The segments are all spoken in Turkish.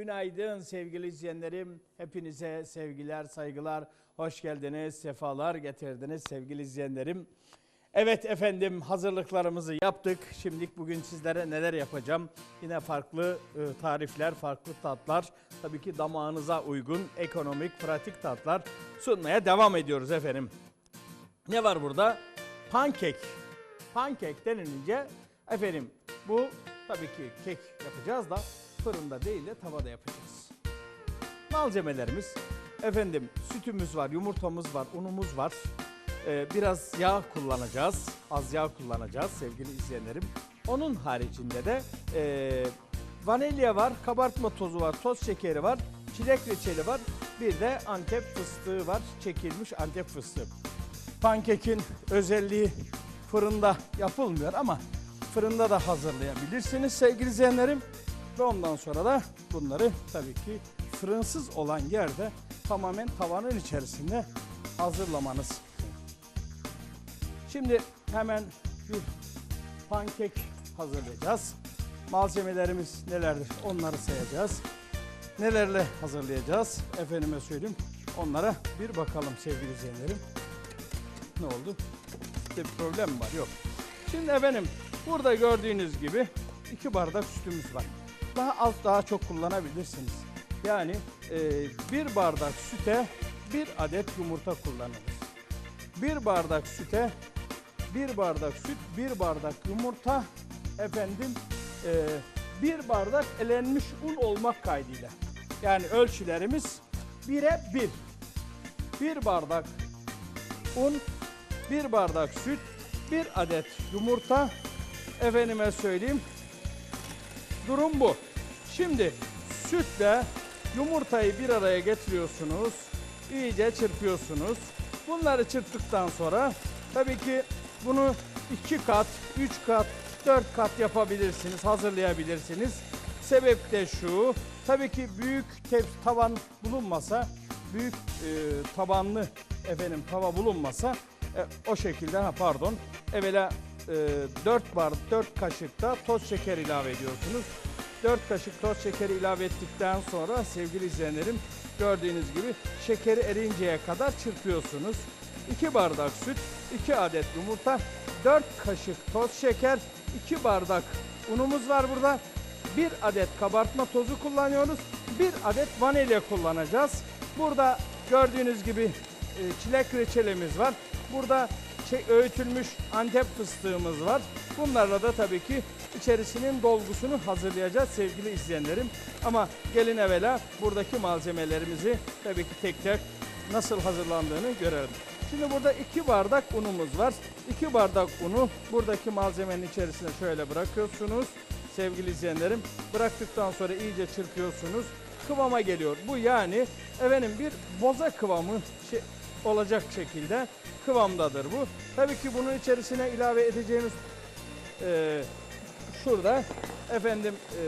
Günaydın sevgili izleyenlerim. Hepinize sevgiler, saygılar. Hoş geldiniz, sefalar getirdiniz sevgili izleyenlerim. Evet efendim hazırlıklarımızı yaptık. Şimdilik bugün sizlere neler yapacağım? Yine farklı e, tarifler, farklı tatlar. Tabii ki damağınıza uygun, ekonomik, pratik tatlar sunmaya devam ediyoruz efendim. Ne var burada? Pankek. Pankek denilince efendim bu tabii ki kek yapacağız da fırında değil de tavada yapacağız. Malzemelerimiz efendim sütümüz var, yumurtamız var, unumuz var. Ee, biraz yağ kullanacağız. Az yağ kullanacağız sevgili izleyenlerim. Onun haricinde de e, vanilya var, kabartma tozu var, toz şekeri var, çilek reçeli var. Bir de antep fıstığı var, çekilmiş antep fıstığı. Pankekin özelliği fırında yapılmıyor ama fırında da hazırlayabilirsiniz sevgili izleyenlerim. Ve ondan sonra da bunları tabii ki fırınsız olan yerde tamamen tavanın içerisinde hazırlamanız. Şimdi hemen bir pankek hazırlayacağız. Malzemelerimiz nelerdir onları sayacağız. Nelerle hazırlayacağız efendime söyleyeyim. Onlara bir bakalım sevgili izleyenlerim. Ne oldu? Bir problem var? Yok. Şimdi efendim burada gördüğünüz gibi iki bardak sütümüz var. Daha az daha çok kullanabilirsiniz. Yani e, bir bardak süte bir adet yumurta kullanılır. Bir bardak süte bir bardak süt, bir bardak yumurta, efendim e, bir bardak elenmiş un olmak kaydıyla. Yani ölçülerimiz bire bir. Bir bardak un, bir bardak süt, bir adet yumurta, efendime söyleyeyim durum bu. Şimdi sütle yumurtayı bir araya getiriyorsunuz. iyice çırpıyorsunuz. Bunları çırptıktan sonra tabii ki bunu iki kat, üç kat, dört kat yapabilirsiniz, hazırlayabilirsiniz. Sebep de şu, tabii ki büyük tavan bulunmasa, büyük e, tabanlı efendim tava bulunmasa e, o şekilde ha pardon evvela 4 bar 4 kaşık da toz şeker ilave ediyorsunuz. 4 kaşık toz şekeri ilave ettikten sonra sevgili izleyenlerim gördüğünüz gibi şekeri erinceye kadar çırpıyorsunuz. 2 bardak süt, 2 adet yumurta, 4 kaşık toz şeker, 2 bardak unumuz var burada. 1 adet kabartma tozu kullanıyoruz. 1 adet vanilya kullanacağız. Burada gördüğünüz gibi e, çilek reçelimiz var. Burada çe- öğütülmüş antep fıstığımız var. Bunlarla da tabii ki içerisinin dolgusunu hazırlayacağız sevgili izleyenlerim. Ama gelin evvela buradaki malzemelerimizi tabii ki tek tek nasıl hazırlandığını görelim. Şimdi burada iki bardak unumuz var. İki bardak unu buradaki malzemenin içerisine şöyle bırakıyorsunuz sevgili izleyenlerim. Bıraktıktan sonra iyice çırpıyorsunuz. Kıvama geliyor. Bu yani efendim bir boza kıvamı şey, olacak şekilde kıvamdadır bu. Tabii ki bunun içerisine ilave edeceğimiz e, şurada efendim e,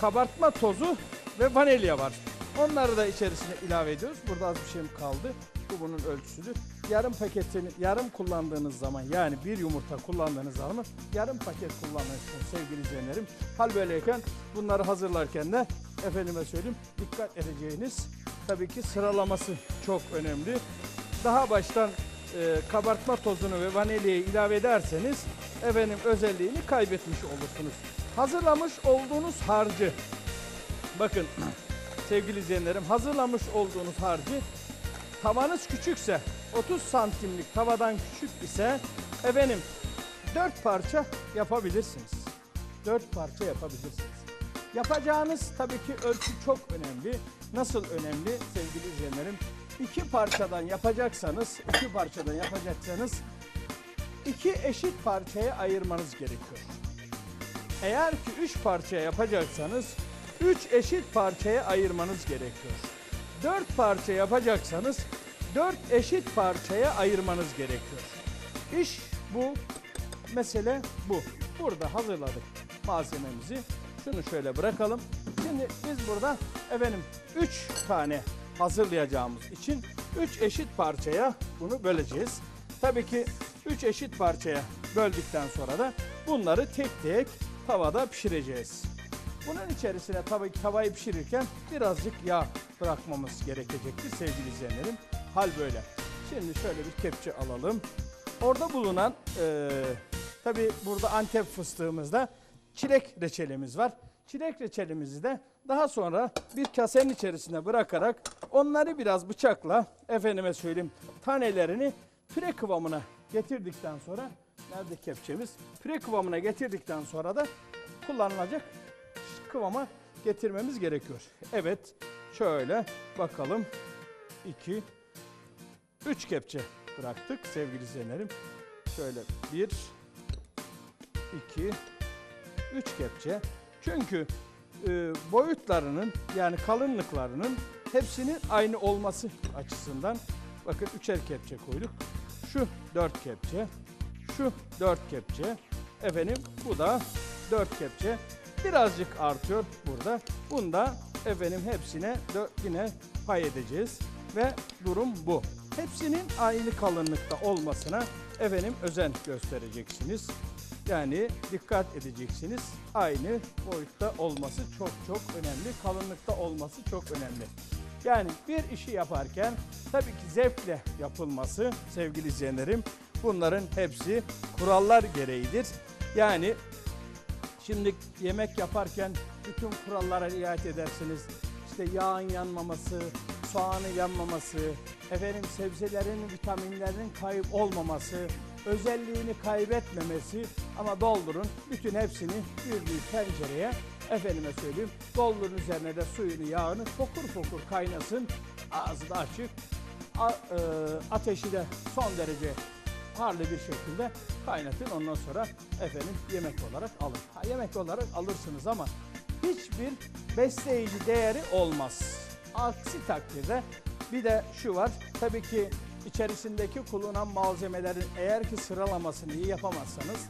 kabartma tozu ve vanilya var. Onları da içerisine ilave ediyoruz. Burada az bir şeyim kaldı. Bu bunun ölçüsüdür. Yarım paketini yarım kullandığınız zaman yani bir yumurta kullandığınız zaman yarım paket kullanırsınız sevgili izleyenlerim. Hal böyleyken bunları hazırlarken de efendime söyleyeyim dikkat edeceğiniz tabii ki sıralaması çok önemli. Daha baştan e, kabartma tozunu ve vanilyayı ilave ederseniz efendim özelliğini kaybetmiş olursunuz. Hazırlamış olduğunuz harcı bakın sevgili izleyenlerim hazırlamış olduğunuz harcı tavanız küçükse 30 santimlik tavadan küçük ise efendim 4 parça yapabilirsiniz. 4 parça yapabilirsiniz. Yapacağınız tabii ki ölçü çok önemli. Nasıl önemli sevgili izleyenlerim? İki parçadan yapacaksanız, iki parçadan yapacaksanız iki eşit parçaya ayırmanız gerekiyor. Eğer ki üç parçaya yapacaksanız üç eşit parçaya ayırmanız gerekiyor. Dört parça yapacaksanız dört eşit parçaya ayırmanız gerekiyor. İş bu, mesele bu. Burada hazırladık malzememizi. Şunu şöyle bırakalım. Şimdi biz burada efendim 3 tane hazırlayacağımız için 3 eşit parçaya bunu böleceğiz. Tabii ki 3 eşit parçaya böldükten sonra da bunları tek tek tavada pişireceğiz. Bunun içerisine tabii ki tavayı pişirirken birazcık yağ bırakmamız gerekecektir sevgili izleyenlerim. Hal böyle. Şimdi şöyle bir kepçe alalım. Orada bulunan eee tabii burada Antep fıstığımızda çilek reçelimiz var. Çilek reçelimizi de daha sonra bir kasenin içerisine bırakarak onları biraz bıçakla efendime söyleyeyim tanelerini püre kıvamına getirdikten sonra nerede kepçemiz? Püre kıvamına getirdikten sonra da kullanılacak kıvama getirmemiz gerekiyor. Evet şöyle bakalım 2 3 kepçe bıraktık sevgili izleyenlerim. Şöyle 1 2 3 kepçe. Çünkü e, boyutlarının yani kalınlıklarının hepsinin aynı olması açısından bakın üçer kepçe koyduk. Şu 4 kepçe, şu 4 kepçe. Efendim bu da 4 kepçe. Birazcık artıyor burada. Bunda efendim hepsine yine pay edeceğiz ve durum bu. Hepsinin aynı kalınlıkta olmasına efendim özen göstereceksiniz. Yani dikkat edeceksiniz. Aynı boyutta olması çok çok önemli. Kalınlıkta olması çok önemli. Yani bir işi yaparken tabii ki zevkle yapılması sevgili izleyenlerim. Bunların hepsi kurallar gereğidir. Yani Şimdi yemek yaparken bütün kurallara riayet edersiniz. İşte yağın yanmaması, soğanın yanmaması, efendim sebzelerin vitaminlerinin kayıp olmaması, özelliğini kaybetmemesi ama doldurun bütün hepsini bir büyük tencereye efendime söyleyeyim doldurun üzerine de suyunu yağını fokur fokur kaynasın ağzı da açık A- e, ateşi de son derece harlı bir şekilde kaynatın. Ondan sonra efendim yemek olarak alın. Ha, yemek olarak alırsınız ama hiçbir besleyici değeri olmaz. Aksi takdirde bir de şu var. Tabii ki içerisindeki kullanılan malzemelerin eğer ki sıralamasını iyi yapamazsanız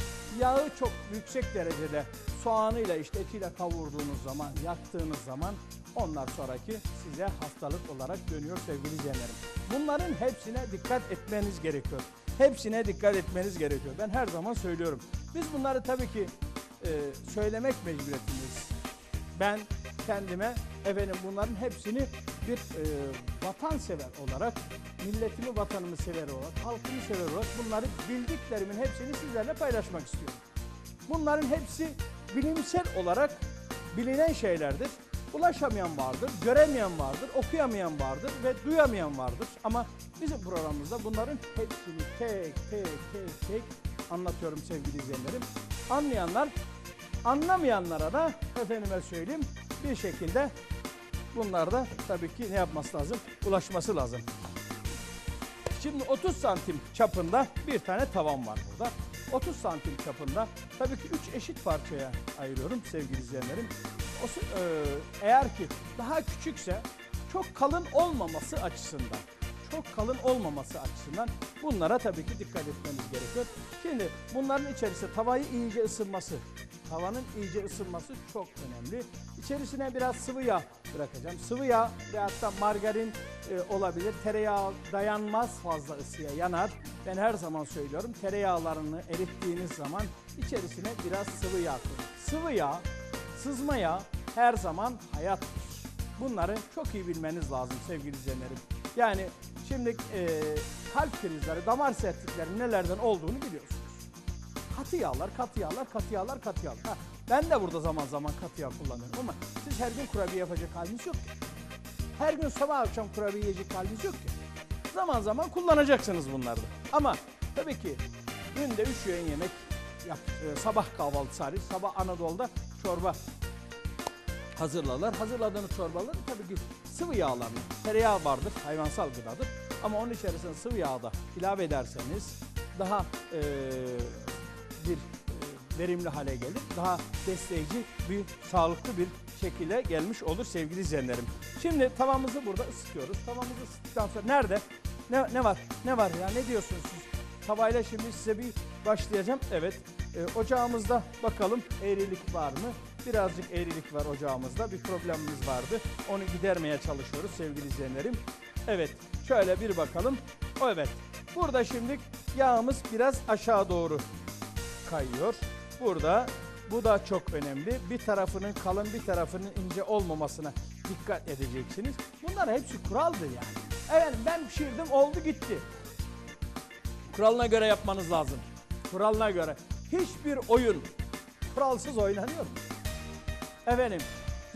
yağı çok yüksek derecede soğanıyla işte etiyle kavurduğunuz zaman, yaktığınız zaman onlar sonraki size hastalık olarak dönüyor sevgili izleyenlerim. Bunların hepsine dikkat etmeniz gerekiyor. Hepsine dikkat etmeniz gerekiyor. Ben her zaman söylüyorum. Biz bunları tabii ki e, söylemek mecburiyetindeyiz. Ben kendime efendim bunların hepsini bir e, vatansever olarak, milletimi, vatanımı sever olarak, halkımı sever olarak bunları bildiklerimin hepsini sizlerle paylaşmak istiyorum. Bunların hepsi bilimsel olarak bilinen şeylerdir. Ulaşamayan vardır, göremeyen vardır, okuyamayan vardır ve duyamayan vardır. Ama bizim programımızda bunların hepsini tek tek tek tek anlatıyorum sevgili izleyenlerim. Anlayanlar, anlamayanlara da efendime söyleyeyim bir şekilde bunlar da tabii ki ne yapması lazım? Ulaşması lazım. Şimdi 30 santim çapında bir tane tavam var burada. 30 santim çapında tabii ki 3 eşit parçaya ayırıyorum sevgili izleyenlerim. E, eğer ki daha küçükse çok kalın olmaması açısından çok kalın olmaması açısından bunlara tabii ki dikkat etmemiz gerekiyor. Şimdi bunların içerisinde tavayı iyice ısınması, tavanın iyice ısınması çok önemli. İçerisine biraz sıvı yağ bırakacağım. Sıvı yağ ve hatta margarin e, olabilir. Tereyağı dayanmaz fazla ısıya yanar. Ben her zaman söylüyorum tereyağlarını erittiğiniz zaman içerisine biraz sıvı yağ koyun. Sıvı yağ, sızma yağ her zaman hayattır. Bunları çok iyi bilmeniz lazım sevgili izleyenlerim. Yani şimdi e, kalp krizleri, damar sertlikleri nelerden olduğunu biliyorsunuz. Katı yağlar, katı yağlar, katı yağlar, katı yağlar. Ha, ben de burada zaman zaman katı yağ kullanıyorum ama siz her gün kurabiye yapacak haliniz yok ki. Her gün sabah akşam kurabiye yiyecek haliniz yok ki. Zaman zaman kullanacaksınız bunları. Ama tabii ki günde üç öğün yemek yap, e, sabah kahvaltısı hariç, sabah Anadolu'da çorba hazırlarlar. Hazırladığınız çorbaları tabii ki sıvı yağlarla, tereyağı vardır, hayvansal gıdadır. Ama onun içerisine sıvı yağ da ilave ederseniz daha eee, bir eee, verimli hale gelir. Daha besleyici, bir sağlıklı bir şekilde gelmiş olur sevgili izleyenlerim. Şimdi tavamızı burada ısıtıyoruz. Tavamızı ısıttıktan sonra nerede? Ne, ne var? Ne var ya? Ne diyorsunuz siz? Tavayla şimdi size bir başlayacağım. Evet. Ee, ocağımızda bakalım eğrilik var mı? Birazcık eğrilik var ocağımızda. Bir problemimiz vardı. Onu gidermeye çalışıyoruz sevgili izleyenlerim. Evet. Şöyle bir bakalım. O evet. Burada şimdi yağımız biraz aşağı doğru kayıyor. Burada bu da çok önemli. Bir tarafının kalın bir tarafının ince olmamasına dikkat edeceksiniz. Bunlar hepsi kuraldır yani. Evet ben pişirdim oldu gitti. Kuralına göre yapmanız lazım. Kuralına göre. Hiçbir oyun kuralsız oynanıyor mu? Efendim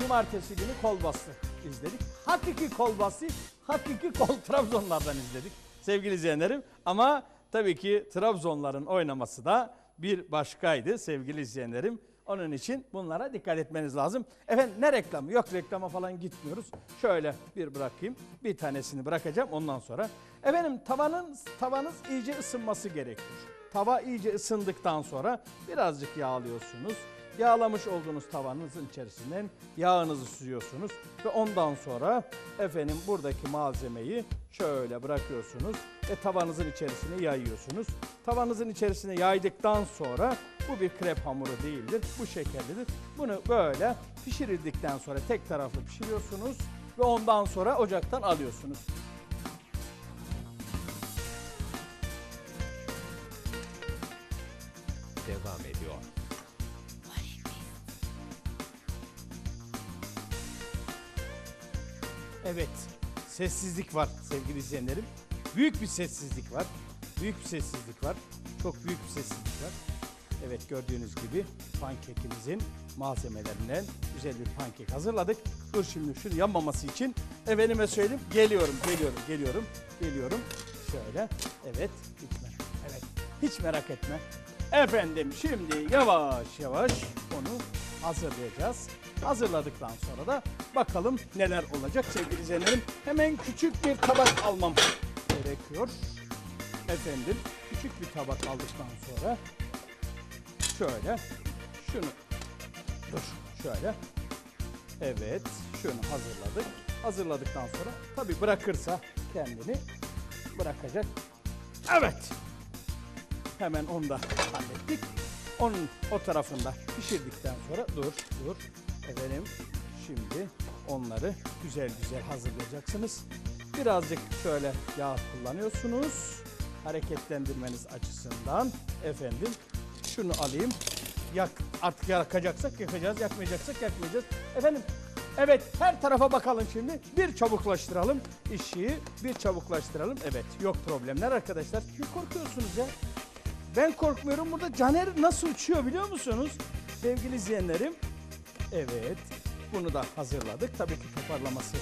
cumartesi günü kol bastı izledik. Hakiki kol bastı, hakiki kol Trabzonlardan izledik sevgili izleyenlerim. Ama tabii ki Trabzonların oynaması da bir başkaydı sevgili izleyenlerim. Onun için bunlara dikkat etmeniz lazım. Efendim ne reklamı? Yok reklama falan gitmiyoruz. Şöyle bir bırakayım. Bir tanesini bırakacağım ondan sonra. Efendim tavanın tavanız iyice ısınması gerekiyor. Tava iyice ısındıktan sonra birazcık yağlıyorsunuz. Yağlamış olduğunuz tavanızın içerisinden yağınızı sürüyorsunuz ve ondan sonra efendim buradaki malzemeyi şöyle bırakıyorsunuz ve tavanızın içerisine yayıyorsunuz. Tavanızın içerisine yaydıktan sonra bu bir krep hamuru değildir. Bu şekerlidir. Bunu böyle pişirildikten sonra tek taraflı pişiriyorsunuz ve ondan sonra ocaktan alıyorsunuz. Evet, sessizlik var sevgili izleyenlerim. Büyük bir sessizlik var. Büyük bir sessizlik var. Çok büyük bir sessizlik var. Evet gördüğünüz gibi pankekimizin malzemelerinden güzel bir pankek hazırladık. Dur şimdi şunu yanmaması için efendime söyleyeyim geliyorum, geliyorum, geliyorum, geliyorum. Şöyle, evet, hiç merak, evet, hiç merak etme. Efendim şimdi yavaş yavaş onu hazırlayacağız. Hazırladıktan sonra da bakalım neler olacak sevgili izleyenlerim. Hemen küçük bir tabak almam gerekiyor. Efendim küçük bir tabak aldıktan sonra şöyle şunu dur şöyle evet şunu hazırladık. Hazırladıktan sonra tabi bırakırsa kendini bırakacak. Evet Hemen onu da hallettik. Onun o tarafında pişirdikten sonra dur dur efendim şimdi onları güzel güzel hazırlayacaksınız. Birazcık şöyle yağ kullanıyorsunuz. Hareketlendirmeniz açısından efendim şunu alayım. Yak, artık yakacaksak yakacağız, yakmayacaksak yakmayacağız. Efendim Evet her tarafa bakalım şimdi. Bir çabuklaştıralım işi. Bir çabuklaştıralım. Evet yok problemler arkadaşlar. Ne korkuyorsunuz ya? Ben korkmuyorum. Burada Caner nasıl uçuyor biliyor musunuz? Sevgili izleyenlerim. Evet. Bunu da hazırladık. Tabii ki toparlaması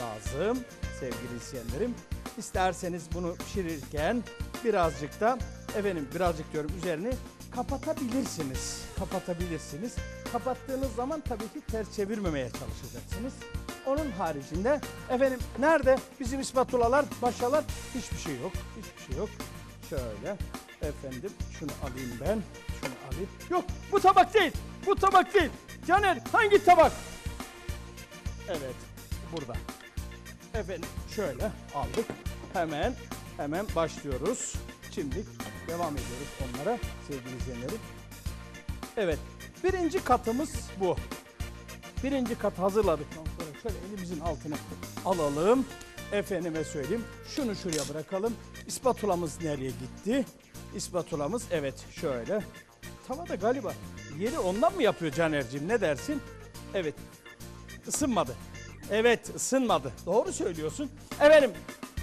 lazım sevgili izleyenlerim. İsterseniz bunu pişirirken birazcık da efendim birazcık diyorum üzerini kapatabilirsiniz. Kapatabilirsiniz. Kapattığınız zaman tabii ki ters çevirmemeye çalışacaksınız. Onun haricinde efendim nerede bizim ispatulalar, başalar hiçbir şey yok. Hiçbir şey yok. Şöyle efendim şunu alayım ben. Şunu alayım. Yok bu tabak değil. Bu tabak değil. Caner hangi tabak? Evet burada. Efendim şöyle aldık. Hemen hemen başlıyoruz. Şimdi devam ediyoruz onlara sevgili izleyenlerim. Evet birinci katımız bu. Birinci kat hazırladıktan sonra şöyle elimizin altına alalım. Efendime söyleyeyim. Şunu şuraya bırakalım. İspatulamız nereye gitti? İspatulamız evet şöyle. Tavada galiba yeri ondan mı yapıyor Caner'cim ne dersin? Evet ısınmadı. Evet ısınmadı. Doğru söylüyorsun. Efendim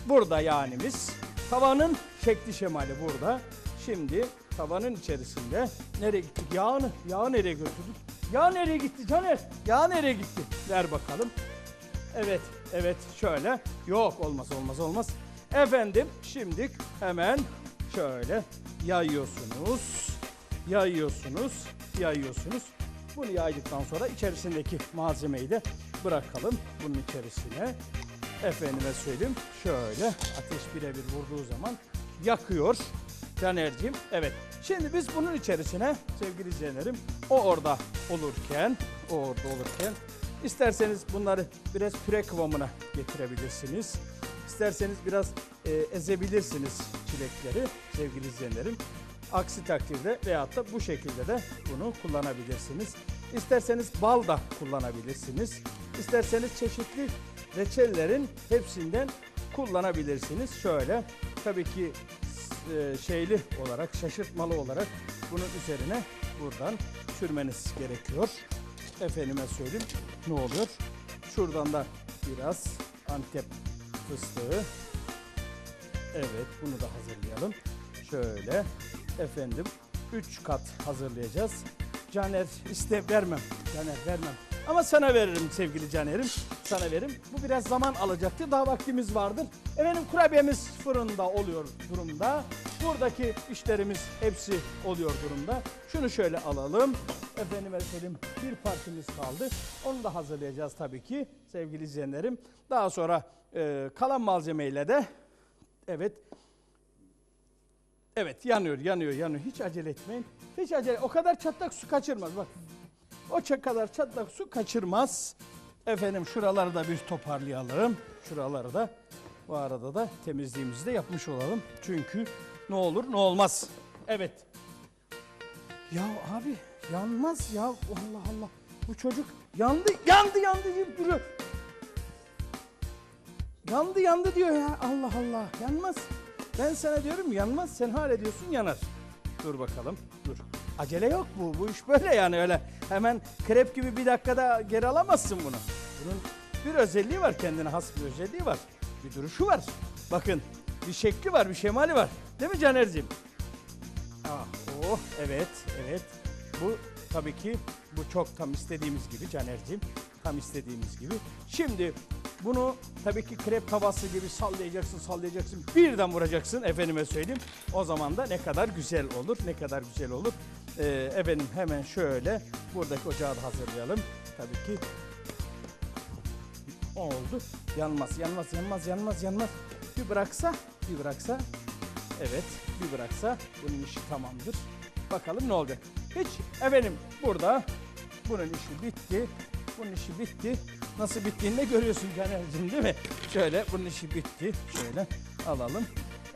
burada yağnimiz. Tavanın şekli şemali burada. Şimdi tavanın içerisinde nereye gittik? Yağını, yağı nereye götürdük? Yağ nereye gitti Caner? Yağ nereye gitti? Ver bakalım. Evet, evet şöyle. Yok olmaz olmaz olmaz. Efendim şimdi hemen şöyle yayıyorsunuz. Yayıyorsunuz, yayıyorsunuz. Bunu yaydıktan sonra içerisindeki malzemeyi de bırakalım bunun içerisine. Efendime söyleyeyim şöyle ateş birebir vurduğu zaman yakıyor Caner'cim. Evet şimdi biz bunun içerisine sevgili izleyenlerim o orada olurken o orada olurken isterseniz bunları biraz püre kıvamına getirebilirsiniz. İsterseniz biraz e, ezebilirsiniz çilekleri sevgili izleyenlerim. Aksi takdirde veyahut da bu şekilde de bunu kullanabilirsiniz. İsterseniz bal da kullanabilirsiniz. İsterseniz çeşitli reçellerin hepsinden kullanabilirsiniz. Şöyle tabii ki e, şeyli olarak, şaşırtmalı olarak bunun üzerine buradan sürmeniz gerekiyor. Efendime söyleyeyim ne oluyor? Şuradan da biraz Antep fıstığı. Evet bunu da hazırlayalım. Şöyle efendim 3 kat hazırlayacağız. Caner iste vermem. Caner vermem. Ama sana veririm sevgili Caner'im. Sana veririm. Bu biraz zaman alacaktır. Daha vaktimiz vardır. Efendim kurabiyemiz fırında oluyor durumda. Buradaki işlerimiz hepsi oluyor durumda. Şunu şöyle alalım. Efendime söyleyeyim bir parçamız kaldı. Onu da hazırlayacağız tabii ki sevgili izleyenlerim. Daha sonra e, kalan malzemeyle de evet Evet yanıyor, yanıyor, yanıyor. Hiç acele etmeyin. Hiç acele. O kadar çatlak su kaçırmaz. Bak. O kadar çatlak su kaçırmaz. Efendim şuraları da bir toparlayalım. Şuraları da bu arada da temizliğimizi de yapmış olalım. Çünkü ne olur ne olmaz. Evet. Ya abi yanmaz ya. Allah Allah. Bu çocuk yandı, yandı, yandı deyip duruyor. Yandı yandı diyor ya. Allah Allah. Yanmaz. Ben sana diyorum yanmaz. Sen hala diyorsun yanar. Dur bakalım. Dur. Acele yok bu. Bu iş böyle yani öyle. Hemen krep gibi bir dakikada geri alamazsın bunu. Bunun bir özelliği var. Kendine has bir özelliği var. Bir duruşu var. Bakın bir şekli var, bir şemali var. Değil mi Caner'ciğim? Ah, oh, evet, evet. Bu tabii ki bu çok tam istediğimiz gibi Caner'ciğim. Tam istediğimiz gibi. Şimdi bunu tabii ki krep tavası gibi sallayacaksın, sallayacaksın. Birden vuracaksın efendime söyleyeyim. O zaman da ne kadar güzel olur, ne kadar güzel olur. Ee, efendim hemen şöyle buradaki ocağı da hazırlayalım. Tabii ki o oldu. Yanmaz, yanmaz, yanmaz, yanmaz, yanmaz. Bir bıraksa, bir bıraksa. Evet, bir bıraksa bunun işi tamamdır. Bakalım ne olacak. Hiç efendim burada bunun işi bitti. Bunun işi bitti. Nasıl bittiğini de görüyorsun Caner'cim değil mi? Şöyle bunun işi bitti. Şöyle alalım.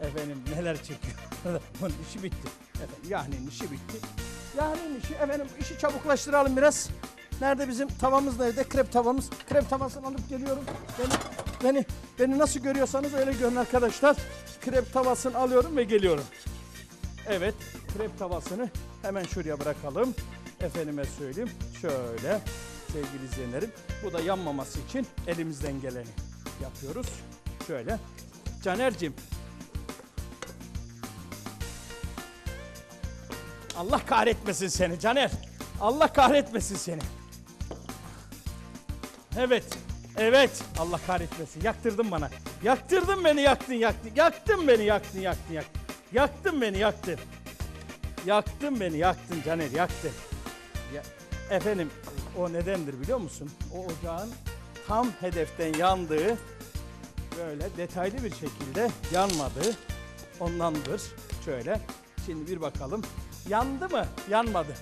Efendim neler çekiyor. bunun işi bitti. Efendim Yahni'nin işi bitti. Yahni'nin işi efendim işi çabuklaştıralım biraz. Nerede bizim tavamız nerede? Krep tavamız. Krep tavasını alıp geliyorum. Beni, beni, beni nasıl görüyorsanız öyle görün arkadaşlar. Krep tavasını alıyorum ve geliyorum. Evet, krep tavasını hemen şuraya bırakalım. Efendime söyleyeyim. Şöyle sevgili izleyenlerim. Bu da yanmaması için elimizden geleni yapıyoruz. Şöyle. Caner'cim. Allah kahretmesin seni Caner. Allah kahretmesin seni. Evet. Evet. Allah kahretmesin. Yaktırdın bana. Yaktırdın beni yaktın yaktın. Yaktın beni yaktın yaktın yaktın. Yaktın beni yaktın. Yaktın beni yaktın Caner yaktın. Ya, efendim o nedendir biliyor musun? O ocağın tam hedeften yandığı böyle detaylı bir şekilde yanmadı. Ondandır. Şöyle. Şimdi bir bakalım. Yandı mı? Yanmadı.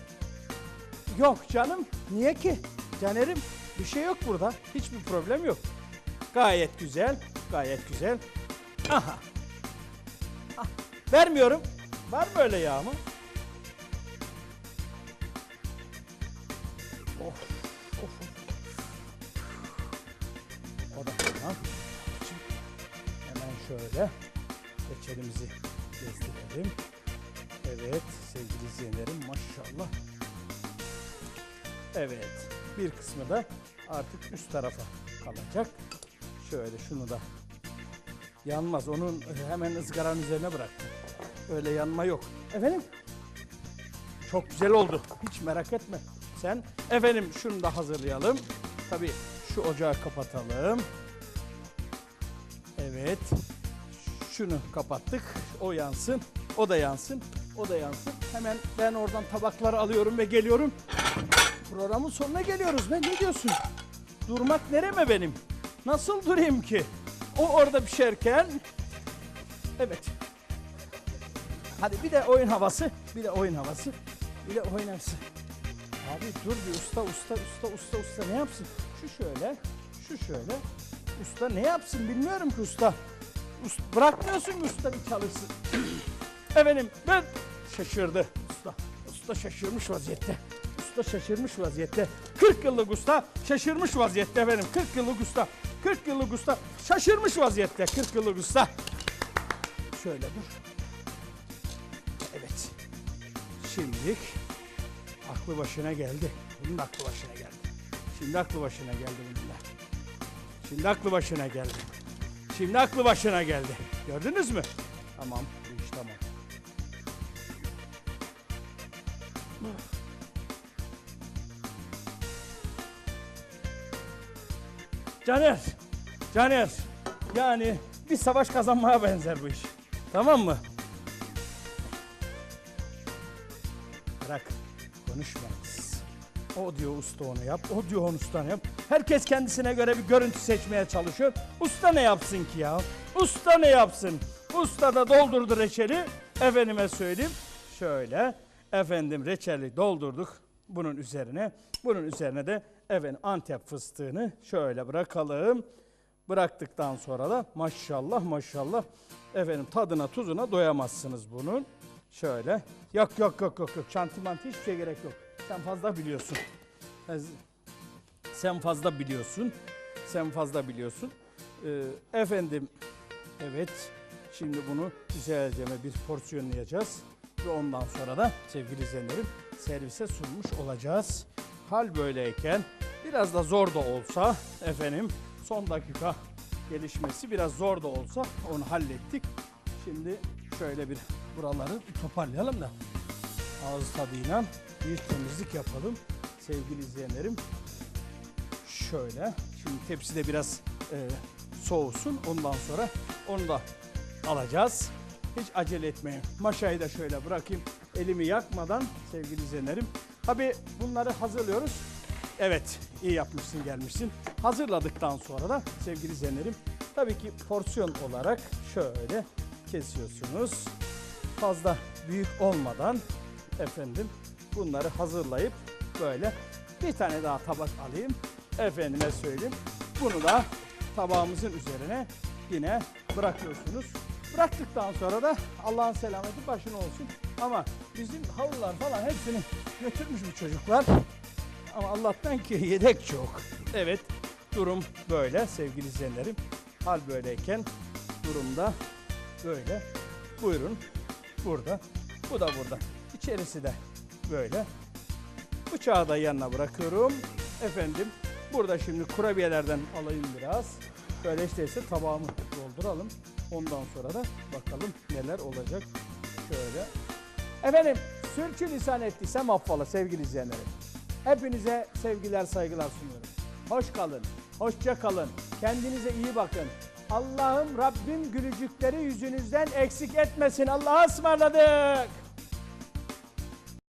Yok canım. Niye ki? Caner'im bir şey yok burada. Hiçbir problem yok. Gayet güzel. Gayet güzel. Aha. Ah, vermiyorum. Var mı öyle yağ mı? Şöyle reçelimizi gezdirelim. Evet sevgili izleyenlerim maşallah. Evet bir kısmı da artık üst tarafa kalacak. Şöyle şunu da yanmaz. Onun hemen ızgaranın üzerine bıraktım. Öyle yanma yok. Efendim? Çok güzel oldu. Hiç merak etme. Sen efendim şunu da hazırlayalım. Tabii şu ocağı kapatalım. Evet. Şunu kapattık. O yansın. O da yansın. O da yansın. Hemen ben oradan tabakları alıyorum ve geliyorum. Programın sonuna geliyoruz. Ben ne diyorsun? Durmak nereme benim? Nasıl durayım ki? O orada pişerken Evet. Hadi bir de oyun havası, bir de oyun havası, bir de oyun havası. Abi dur bir usta, usta, usta, usta, usta ne yapsın? Şu şöyle, şu şöyle. Usta ne yapsın bilmiyorum ki usta. Bırakmıyorsun usta bir çalışsın? Efendim ben şaşırdı usta. Usta şaşırmış vaziyette. Usta şaşırmış vaziyette. 40 yıllık usta şaşırmış vaziyette efendim. 40 yıllık usta. 40 yıllık usta şaşırmış vaziyette. 40 yıllık usta. Şöyle dur. Evet. Şimdilik aklı başına geldi. Bunun aklı başına geldi. Şimdi aklı başına geldi da. Şimdi aklı başına geldi. Şimdi aklı başına geldi. Gördünüz mü? Tamam, bu iş tamam. Caner, Caner. Yani bir savaş kazanmaya benzer bu iş. Tamam mı? Bırak, konuşmayız. O diyor usta onu yap, o diyor onu usta yap. Herkes kendisine göre bir görüntü seçmeye çalışıyor. Usta ne yapsın ki ya? Usta ne yapsın? Usta da doldurdu reçeli. Efendime söyleyeyim. Şöyle, efendim reçeli doldurduk bunun üzerine. Bunun üzerine de efendim Antep fıstığını şöyle bırakalım. Bıraktıktan sonra da maşallah maşallah efendim tadına tuzuna doyamazsınız bunun. Şöyle. Yok yok yok yok yok. Şantimanti hiçbir şey gerek yok. Sen fazla biliyorsun. Sen fazla biliyorsun. Sen fazla biliyorsun. Ee, efendim evet şimdi bunu güzelce bir porsiyonlayacağız. Ve ondan sonra da sevgili izleyenlerim servise sunmuş olacağız. Hal böyleyken biraz da zor da olsa efendim son dakika gelişmesi biraz zor da olsa onu hallettik. Şimdi şöyle bir buraları toparlayalım da ağız tadıyla bir temizlik yapalım sevgili izleyenlerim. Şöyle şimdi tepside biraz e, soğusun ondan sonra onu da alacağız. Hiç acele etmeyin. Maşayı da şöyle bırakayım elimi yakmadan sevgili izleyenlerim. Tabi bunları hazırlıyoruz. Evet iyi yapmışsın gelmişsin. Hazırladıktan sonra da sevgili izleyenlerim tabii ki porsiyon olarak şöyle kesiyorsunuz. Fazla büyük olmadan efendim bunları hazırlayıp böyle bir tane daha tabak alayım. Efendime söyleyeyim. Bunu da tabağımızın üzerine yine bırakıyorsunuz. Bıraktıktan sonra da Allah'ın selameti başına olsun. Ama bizim havlular falan hepsini götürmüş bu çocuklar. Ama Allah'tan ki yedek çok. Evet durum böyle sevgili izleyenlerim. Hal böyleyken durumda böyle. Buyurun burada. Bu da burada. İçerisi de böyle. Bıçağı da yanına bırakıyorum. Efendim burada şimdi kurabiyelerden alayım biraz. Böyle işte ise tabağımı dolduralım. Ondan sonra da bakalım neler olacak. Şöyle. Efendim sürçülisan ettiysem affola sevgili izleyenlerim. Hepinize sevgiler saygılar sunuyorum. Hoş kalın, hoşça kalın. Kendinize iyi bakın. Allah'ım Rabbim gülücükleri yüzünüzden eksik etmesin. Allah'a ısmarladık.